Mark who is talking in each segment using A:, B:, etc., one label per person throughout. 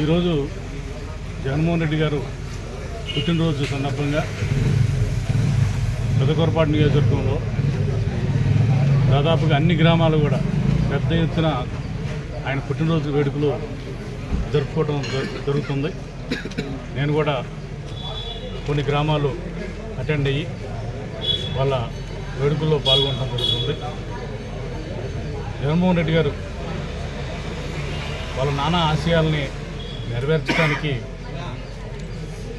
A: ఈరోజు జగన్మోహన్ రెడ్డి గారు పుట్టినరోజు సందర్భంగా పెదకొరపాటు నియోజకవర్గంలో దాదాపుగా అన్ని గ్రామాలు కూడా పెద్ద ఎత్తున ఆయన పుట్టినరోజు వేడుకలు జరుపుకోవడం జరు- జరుగుతుంది. నేను కూడా కొన్ని గ్రామాలు అటెండ్ అయ్యి వాళ్ళ వేడుకల్లో పాల్గొనడం జరుగుతుంది. జగన్మోహన్ రెడ్డి గారు వాళ్ళ నానా ఆశయాల్ని నెరవేర్చడానికి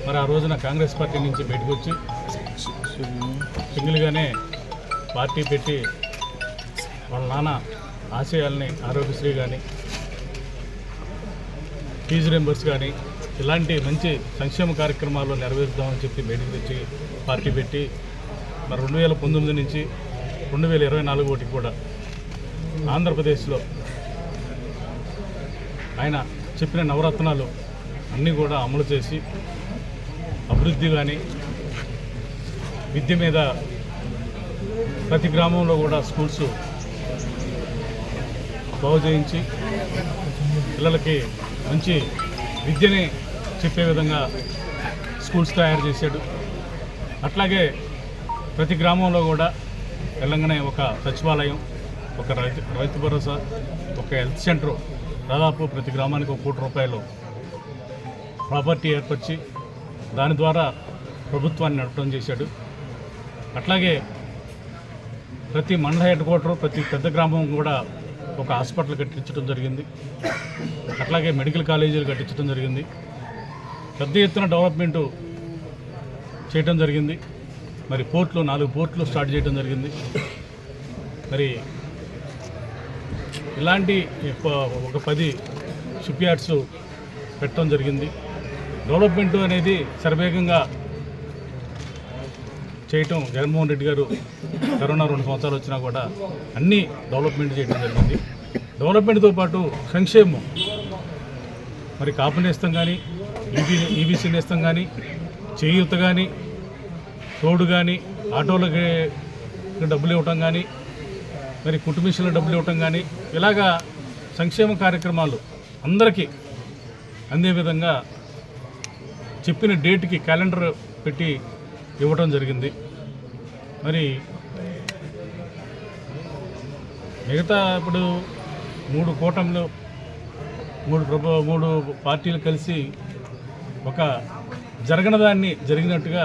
A: మరి ఆ రోజున కాంగ్రెస్ పార్టీ నుంచి బయటకు వచ్చి సింగిల్గానే పార్టీ పెట్టి వాళ్ళ నాన్న ఆశయాల్ని ఆరోగ్యశ్రీ కానీ ఫీజు మెంబర్స్ కానీ ఇలాంటి మంచి సంక్షేమ కార్యక్రమాలు నెరవేరుద్దామని చెప్పి బయటకు తెచ్చి పార్టీ పెట్టి మరి రెండు వేల పంతొమ్మిది నుంచి రెండు వేల ఇరవై నాలుగు ఒకటి కూడా ఆంధ్రప్రదేశ్లో ఆయన చెప్పిన నవరత్నాలు అన్నీ కూడా అమలు చేసి అభివృద్ధి కానీ విద్య మీద ప్రతి గ్రామంలో కూడా స్కూల్స్ బాగు చేయించి పిల్లలకి మంచి విద్యని చెప్పే విధంగా స్కూల్స్ తయారు చేశాడు. అట్లాగే ప్రతి గ్రామంలో కూడా తెలంగాణ ఒక సచివాలయం ఒక రైతు రైతు భరోసా ఒక హెల్త్ సెంటర్ దాదాపు ప్రతి గ్రామానికి ఒక కోటి రూపాయలు ప్రాపర్టీ ఏర్పరిచి దాని ద్వారా ప్రభుత్వాన్ని నడపడం చేశాడు. అట్లాగే ప్రతి మండల హెడ్ క్వార్టర్ ప్రతి పెద్ద గ్రామం కూడా ఒక హాస్పిటల్ కట్టించడం జరిగింది. అట్లాగే మెడికల్ కాలేజీలు కట్టించడం జరిగింది. పెద్ద ఎత్తున డెవలప్మెంటు చేయటం జరిగింది. మరి పోర్ట్లు నాలుగు పోర్ట్లు స్టార్ట్ చేయడం జరిగింది. మరి ఇలాంటి ఒక పది షిప్ యార్డ్స్ పెట్టడం జరిగింది. డెవలప్మెంట్ అనేది శరవేగంగా చేయటం జగన్మోహన్ రెడ్డి గారు కరోనా రెండు సంవత్సరాలు వచ్చినా కూడా అన్నీ డెవలప్మెంట్ చేయడం జరిగింది. డెవలప్మెంట్తో పాటు సంక్షేమం. మరి కాపు నేస్తం కానీ ఈబీ ఈబీసీ నేస్తం కానీ చేయూత కానీ తోడు కానీ ఆటోలకి డబ్బులు ఇవ్వటం కానీ మరి కుటుంబీసులకు డబ్బులు ఇవ్వటం కానీ ఇలాగా సంక్షేమ కార్యక్రమాలు అందరికీ అందే విధంగా చెప్పిన డేట్కి క్యాలెండర్ పెట్టి ఇవ్వటం జరిగింది. మరి మిగతా ఇప్పుడు మూడు కూటమిలు మూడు ప్రభు మూడు పార్టీలు కలిసి ఒక జరగని దాన్ని జరిగినట్టుగా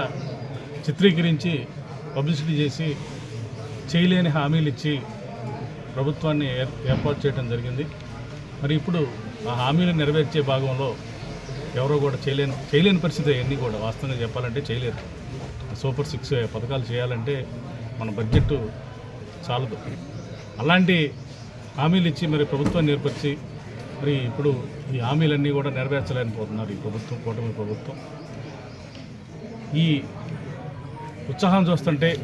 A: చిత్రీకరించి పబ్లిసిటీ చేసి చేయలేని హామీలు ఇచ్చి ప్రభుత్వాన్ని ఏర్- ఏర్పాటు చేయడం జరిగింది. మరి ఇప్పుడు ఆ హామీలు నెరవేర్చే భాగంలో ఎవరో కూడా చేయలేని చేయలేని పరిస్థితి అవన్నీ కూడా వాస్తవంగా చెప్పాలంటే చేయలేరు. సూపర్ సిక్స్ పథకాలు చేయాలంటే మన బడ్జెట్ చాలదు. అలాంటి హామీలు ఇచ్చి మరి ప్రభుత్వాన్ని ఏర్పరిచి మరి ఇప్పుడు ఈ హామీలన్నీ కూడా నెరవేర్చలేకపోతున్నారు ఈ ప్రభుత్వం కూటమి ప్రభుత్వం. ఈ ఉత్సాహం చూస్తుంటే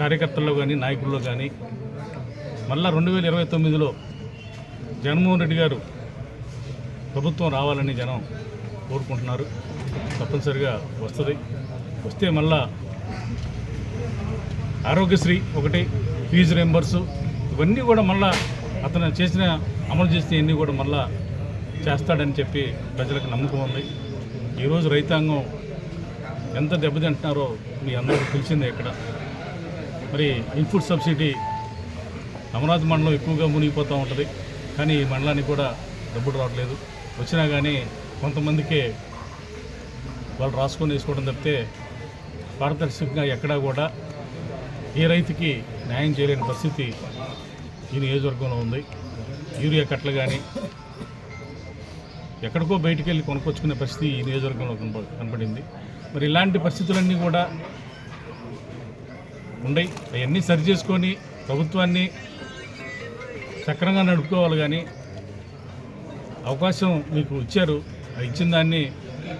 A: కార్యకర్తల్లో కానీ నాయకుల్లో కానీ మళ్ళా రెండు వేల ఇరవై తొమ్మిదిలో జగన్మోహన్ రెడ్డి గారు ప్రభుత్వం రావాలని జనం కోరుకుంటున్నారు. తప్పనిసరిగా వస్తుంది. వస్తే మళ్ళా ఆరోగ్యశ్రీ ఒకటి ఫీజు రెంబర్స్ ఇవన్నీ కూడా మళ్ళా అతను చేసిన అమలు చేసిన అన్నీ కూడా మళ్ళా చేస్తాడని చెప్పి ప్రజలకు నమ్మకం ఉంది. ఈరోజు రైతాంగం ఎంత దెబ్బతింటున్నారో మీ అందరికీ తెలిసిందే ఇక్కడ. మరి ఇన్పుట్ సబ్సిడీ అమరావతి మండలం ఎక్కువగా మునిగిపోతూ ఉంటుంది. కానీ ఈ మండలానికి కూడా డబ్బులు రావట్లేదు. వచ్చినా కానీ కొంతమందికే వాళ్ళు రాసుకొని వేసుకోవడం తప్పితే పారదర్శకంగా ఎక్కడా కూడా ఏ రైతుకి న్యాయం చేయలేని పరిస్థితి ఈ నియోజకవర్గంలో ఉంది. యూరియా కట్టలు కానీ ఎక్కడికో బయటికి వెళ్ళి కొనుక్కొచ్చుకునే పరిస్థితి ఈ నియోజకవర్గంలో కనప- కనపడింది. మరి ఇలాంటి పరిస్థితులన్నీ కూడా ఉన్నాయి అవన్నీ సరి చేసుకొని ప్రభుత్వాన్ని సక్రంగా నడుపుకోవాలి కానీ అవకాశం మీకు ఇచ్చారు. ఇచ్చిన దాన్ని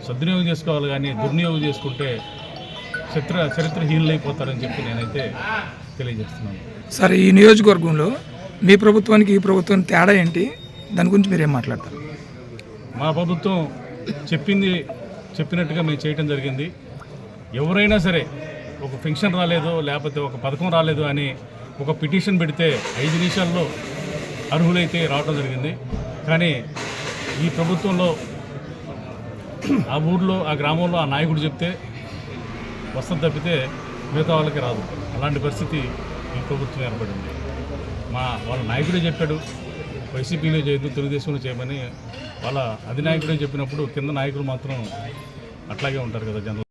A: సద్వినియోగం చేసుకోవాలి కానీ దుర్వినియోగం చేసుకుంటే చరిత్ర చరిత్రహీనులైపోతారని చెప్పి నేనైతే తెలియజేస్తున్నాను.
B: సార్ ఈ నియోజకవర్గంలో మీ ప్రభుత్వానికి ఈ ప్రభుత్వం తేడా ఏంటి? దాని గురించి మీరేం మాట్లాడతారు?
A: మా ప్రభుత్వం చెప్పింది చెప్పినట్టుగా మేము చేయటం జరిగింది. ఎవరైనా సరే ఒక పెన్షన్ రాలేదు లేకపోతే ఒక పథకం రాలేదు అని ఒక పిటిషన్ పెడితే ఐదు నిమిషాల్లో అర్హులైతే రావడం జరిగింది. కానీ ఈ ప్రభుత్వంలో ఆ ఊర్లో ఆ గ్రామంలో ఆ నాయకుడు చెప్తే వస్తుంది తప్పితే మిగతా వాళ్ళకి రాదు. అలాంటి పరిస్థితి ఈ ప్రభుత్వం ఏర్పడింది. మా వాళ్ళ నాయకుడే చెప్పాడు వైసీపీలో చేయొద్దు తెలుగుదేశంలో చేయమని. వాళ్ళ అధినాయకుడే చెప్పినప్పుడు కింద నాయకులు మాత్రం అట్లాగే ఉంటారు కదా జనరల్